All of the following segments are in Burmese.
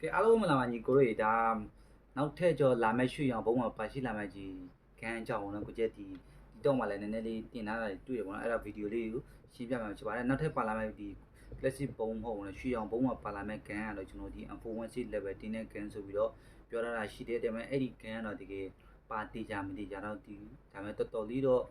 ကဲအားလုံးမင်္ဂလာပါညီကိုတို့ရေဒါနောက်ထပ်ကျော်လာမဲ့ရွှေရောင်ဘုံမှာပါရှိလာမဲ့ကြီးခန်းအကြောင်းကိုတော့ကိုကျက်ဒီဒီတော့မှလည်းနည်းနည်းလေးတင်ထားတာတွေ့ရပါတော့အဲ့ဒါဗီဒီယိုလေးကိုရှင်းပြမှာဖြစ်ပါတယ်နောက်ထပ်ပါလာမဲ့ဒီ plastic ဘုံမဟုတ်ဘူးလေရွှေရောင်ဘုံမှာပါလာမဲ့ခန်းကတော့ကျွန်တော်ဒီ M416 level တင်းတဲ့ခန်းဆိုပြီးတော့ပြောထားတာရှိတယ်ဒါပေမဲ့အဲ့ဒီခန်းကတော့တကယ်ပါတီကြမတီကြတော့ဒီဒါပေမဲ့တော်တော်လေးတော့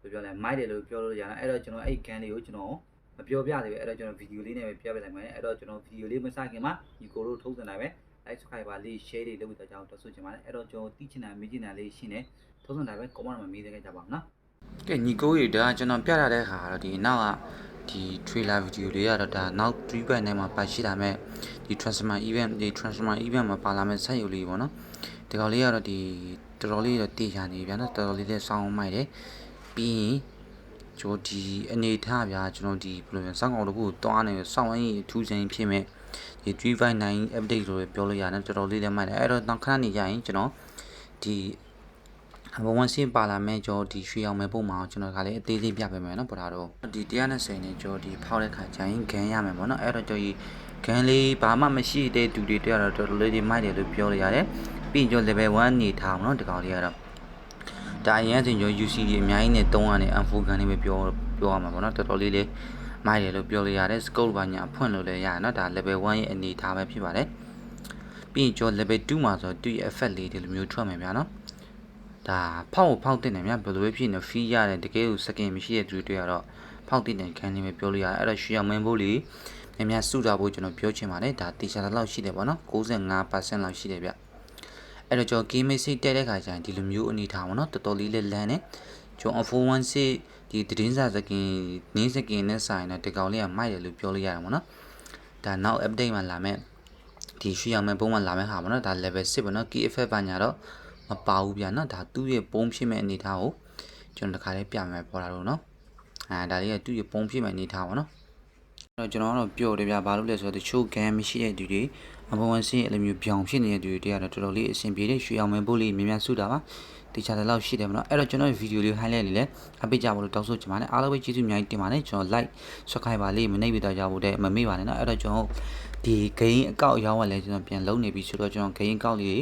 ပြောပြောလဲမိုက်တယ်လို့ပြောလို့ရတယ်အဲ့တော့ကျွန်တော်အဲ့ဒီခန်းလေးကိုကျွန်တော် မပြောပြသေးဘူးအဲ့တော့ကျွန်တော်ဗီဒီယိုလေးနဲ့ပဲပြပြလိုက်မယ်အဲ့တော့ကျွန်တော်ဗီဒီယိုလေးမစခင်မှာဒီကိုတို့ထုံးစံတိုင်းပဲ like subscribe လေး share လေးလုပ်ပြီးတော့ကြောင်းတက်ဆွချင်ပါတယ်အဲ့တော့ကျွန်တော်တီးချင်တာမေးချင်တာလေးရှင်းတယ်ထုံးစံတိုင်းပဲ comment မှာမေးသေးကြပါဦးနော်ကဲညီကိုရေဒါကျွန်တော်ပြရတဲ့ခါတော့ဒီနောက်ကဒီ trailer video လေးကတော့ဒါနောက်3 by 9မှာပါရှိလာမဲ့ဒီ transformer event ဒီ transformer event မှာပါလာမဲ့ဆက်ယူလေးပေါ့နော်ဒီကောင်လေးကတော့ဒီတော်တော်လေးတော့တည်ရနေဗျာနော်တော်တော်လေးလည်းစောင်းမိုက်တယ်ပြီးရင် ကျွန်တော်ဒီအနေထားဗျာကျွန်တော်ဒီဘယ်လိုလဲစောင်းကောင်တစ်ခုတွားနေစောင်းအရင်ထူးခြားဖြစ်မဲ့ဒီ359 update လို့ပြောလို့ရတယ်တော်တော်လေးလည်းမိုက်တယ်အဲ့တော့နောက်ခဏနေရရင်ကျွန်တော်ဒီဘဝန်စင်ပါလာမဲ့ကျော်ဒီရွှေအောင်မဲ့ပုံမှာကျွန်တော်ကလည်းအသေးသေးပြပေးမယ်နော်ပေါ်တာတော့ဒီ120နဲ့ကျော်ဒီဖောက်တဲ့ခါကျရင်ဂန်ရမယ်ပေါ့နော်အဲ့တော့ကျော်ကြီးဂန်လေးဘာမှမရှိတဲ့သူတွေတွေ့ရတော့တော်တော်လေးဒီမိုက်တယ်လို့ပြောလို့ရတယ်ပြီးရင်ကျော် level 1နေထားအောင်နော်ဒီကောင်လေးကတော့ ဒါအရင်စင်ကျော် UC ကြီးအများကြီးနဲ့300နဲ့ M4 ဂန်လေးပဲပြောပြောရမှာပေါ့နော်တော်တော်လေးလေးမိုက်တယ်လို့ပြောလို့ရတယ် scope ဘာညာဖွင့်လို့လည်းရတယ်နော်ဒါ level 1ရဲ့အနေထားပဲဖြစ်ပါတယ်ပြီးရင်ကျော် level 2မှာဆိုသူ့ရဲ့ effect လေးဒီလိုမျိုးထွက်မယ်ဗျာနော်ဒါဖောက်ကိုဖောက်တင်တယ်မြဘယ်လိုပဲဖြစ်နေဖီးရတယ်တကယ်ကိုစကင်မရှိတဲ့သူတွေကတော့ဖောက်တင်တယ်ခံနေပဲပြောလို့ရတယ်အဲ့တော့ရွှေအောင်မင်းဖို့လေးများများစုတာဖို့ကျွန်တော်ပြောချင်ပါတယ်ဒါတေချာလောက်ရှိတယ်ပေါ့နော်95%လောက်ရှိတယ်ဗျ အဲ့တော့ကျွန်တော် game message တက်တဲ့ခါကျရင်ဒီလိုမျိုးအနေထားပါတော့တော်တော်လေးလေးလန်းနေကျွန်တော် 416ဒီသတင်းစာစကင်နင်းစကင်နဲ့ဆိုင်တော့ဒီကောင်လေးကမိုက်တယ်လို့ပြောလို့ရတယ်ပေါ့နော်ဒါနောက် update မှာလာမဲ့ဒီရွှေအောင်မင်းပုံမှန်လာမဲ့ဟာပေါ့နော်ဒါ level 6ပေါ့နော် key effect ပါညာတော့မပါဘူးဗျာနော်ဒါသူ့ရဲ့ပုံဖြစ်မဲ့အနေထားကိုကျွန်တော်တခါလေးပြမယ်ပေါ်လာတော့နော်အဲဒါလေးကသူ့ရဲ့ပုံဖြစ်မဲ့အနေထားပါနော်အဲ့တော့ကျွန်တော်ကတော့ပြောတယ်ဗျာဘာလို့လဲဆိုတော့တချို့ game မရှိတဲ့သူတွေ အပေါ်ဝင်စင်းအဲ့လိုမျိုးပြောင်ဖြစ်နေတဲ့သူတွေတရားတော့တော်တော်လေးအဆင်ပြေတဲ့ရွှေအောင်မယ်ပို့လေးများများစုတာပါတခြားတဲ့လောက်ရှိတယ်မနော်အဲ့တော့ကျွန်တော်ဗီဒီယိုလေး highlight လေးလည်းအပိတ်ကြပါလို့တောင်းဆိုချင်ပါတယ်အားလုံးပဲကျေးဇူးအများကြီးတင်ပါတယ်ကျွန်တော် like subscribe ပါလေးမနှိပ်ပြီးတော့ကြဖို့တဲ့မမေ့ပါနဲ့နော်အဲ့တော့ကျွန်တော်ဒီ game အကောက်ရောင်းရလဲကျွန်တော်ပြန်လုံးနေပြီဆိုတော့ကျွန်တော် game အကောက်လေး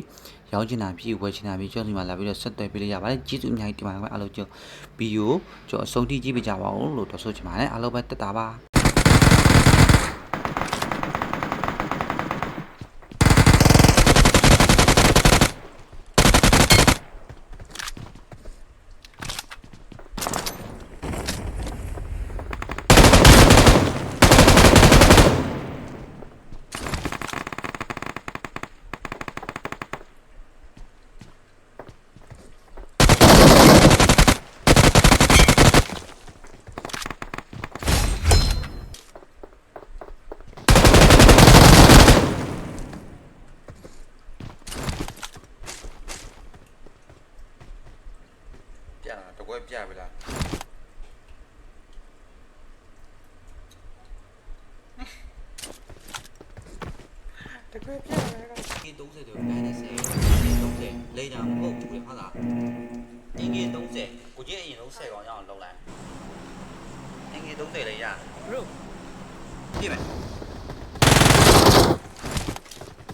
ရောင်းချင်တာပြီးဝယ်ချင်တာပြီးကျွန်တော်ဒီမှာလာပြီးတော့ဆက်သွယ်ပေးလို့ရပါတယ်ကျေးဇူးအများကြီးတင်ပါတယ်အားလုံးကျွန်တော်ဗီဒီယိုကျွန်တော်အဆုံးထိကြည့်ပေးကြပါဦးလို့တောင်းဆိုချင်ပါတယ်အားလုံးပဲတက်တာပါပြတာတကွဲပြပြီလား တကွဲပြတယ်ကဒီ30တော့ဘယ်နဲ့စေ30လိမ့်တာမဟုတ်ဘူးလေဟုတ်လားဒီငေ30ကိုကြီးအရင်ဆုံး10ကောင်ရအောင်လုံးလိုက်ဒီငေ30လေးရ bro ကြည့်မယ်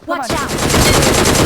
Watch out!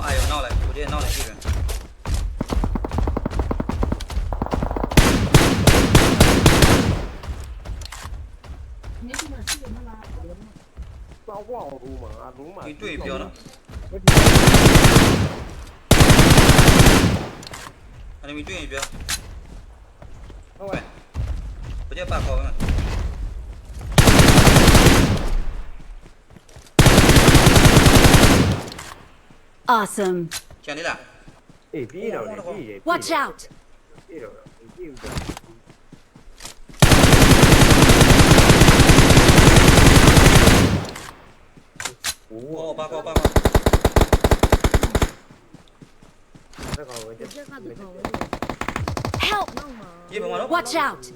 哎呦闹了我这也闹了一个人。你对标了那你们对一遍各位直接办了。吗 Awesome. Watch out. Help! Watch out!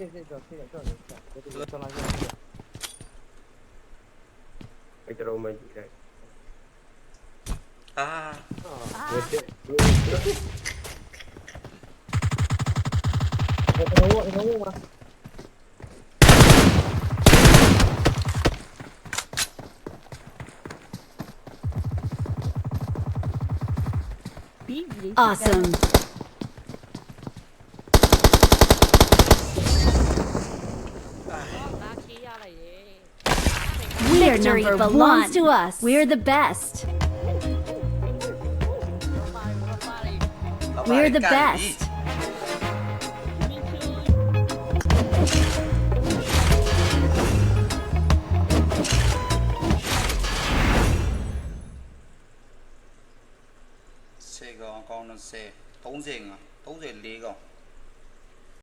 这这这这这这这这这 Kita. Ah. Ah. Awesome. We're Victory number belongs one. to us. We're the best. We're the best.